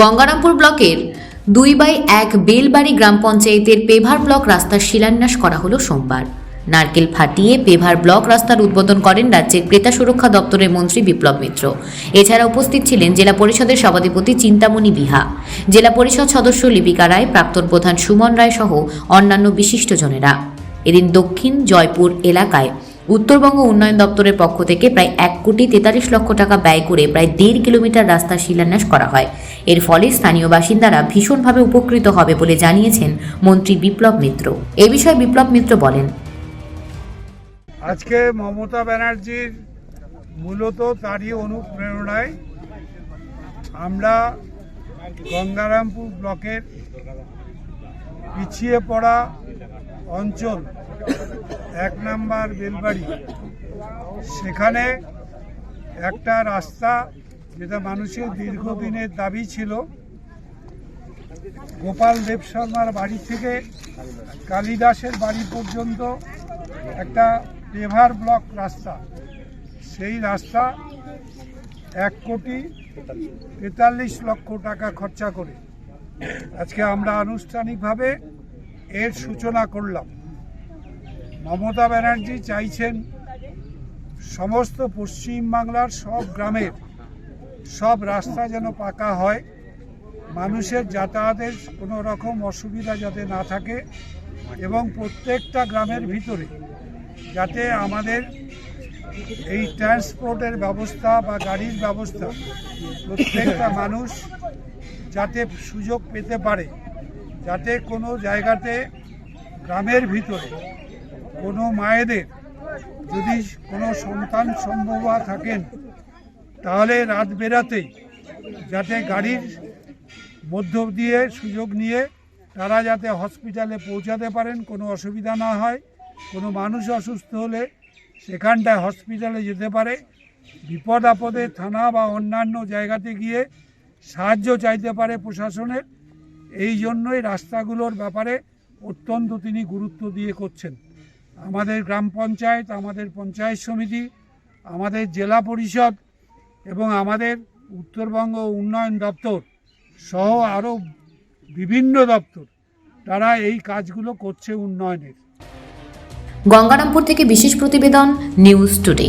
গঙ্গারামপুর ব্লকের দুই বাই এক বেলবাড়ি গ্রাম পঞ্চায়েতের পেভার ব্লক রাস্তার শিলান্যাস করা হলো সোমবার। নারকেল ফাটিয়ে পেভার ব্লক রাস্তার উদ্বোধন করেন রাজ্যের ক্রেতা সুরক্ষা দপ্তরের মন্ত্রী বিপ্লব মিত্র। এছাড়া উপস্থিত ছিলেন জেলা পরিষদের সভাধিপতি চিন্তামণি বিহা। জেলা পরিষদ সদস্য লিপিকা রায়, প্রাক্তন প্রধান সুমন রায় সহ অন্যান্য বিশিষ্টজনেরা এদিন দক্ষিণ জয়পুর এলাকায় উত্তরবঙ্গ উন্নয়ন দপ্তরের পক্ষ থেকে প্রায় এক কোটি তেতাল্লিশ লক্ষ টাকা ব্যয় করে প্রায় দেড় কিলোমিটার রাস্তার শিলান্যাস করা হয়। এর ফলে স্থানীয় বাসিন্দারা ভীষণভাবে উপকৃত হবে বলে জানিয়েছেন মন্ত্রী বিপ্লব মিত্র। এ বিষয়ে বিপ্লব মিত্র বলেন। আজকে মমতা ব্যানার্জির মূলত তারই অনুপ্রেরণায় আমরা গঙ্গারামপুর ব্লকের পিছিয়ে পড়া অঞ্চল এক নাম্বার বেলবাড়ি। সেখানে একটা রাস্তা যেটা মানুষের দীর্ঘদিনের দাবি ছিল। গোপাল দেব শর্মার বাড়ি থেকে কালিদাসের বাড়ি পর্যন্ত একটা পেভার ব্লক রাস্তা। সেই রাস্তা এক কোটি তেতাল্লিশ লক্ষ টাকা খরচা করে। আজকে আমরা আনুষ্ঠানিকভাবে এর সূচনা করলাম। মমতা ব্যানার্জি চাইছেন সমস্ত পশ্চিমবাংলার সব গ্রামের সব রাস্তা যেন পাকা হয়, মানুষের যাতায়াতের কোনো রকম অসুবিধা যাতে না থাকে এবং প্রত্যেকটা গ্রামের ভিতরে যাতে আমাদের এই ট্রান্সপোর্টের ব্যবস্থা বা গাড়ির ব্যবস্থা প্রত্যেকটা মানুষ যাতে সুযোগ পেতে পারে, যাতে কোনো জায়গাতে গ্রামের ভিতরে কোনো মায়েদের যদি কোনো সন্তান সম্ভব থাকেন, তাহলে রাত বেরাতেই যাতে গাড়ির মধ্য দিয়ে সুযোগ নিয়ে তারা যাতে হসপিটালে পৌঁছাতে পারেন, কোনো অসুবিধা না হয়, কোনো মানুষ অসুস্থ হলে সেখানটায় হসপিটালে যেতে পারে। বিপদ আপদে থানা বা অন্যান্য জায়গাতে গিয়ে সাহায্য চাইতে পারে প্রশাসনের। এই জন্যই রাস্তাগুলোর ব্যাপারে অত্যন্ত তিনি গুরুত্ব দিয়ে করছেন। আমাদের গ্রাম পঞ্চায়েত, আমাদের পঞ্চায়েত সমিতি, আমাদের জেলা পরিষদ এবং আমাদের উত্তরবঙ্গ উন্নয়ন দপ্তর সহ আরও বিভিন্ন দপ্তর, তারা এই কাজগুলো করছে উন্নয়নের। গঙ্গারামপুর থেকে বিশেষ প্রতিবেদন, নিউজ টুডে।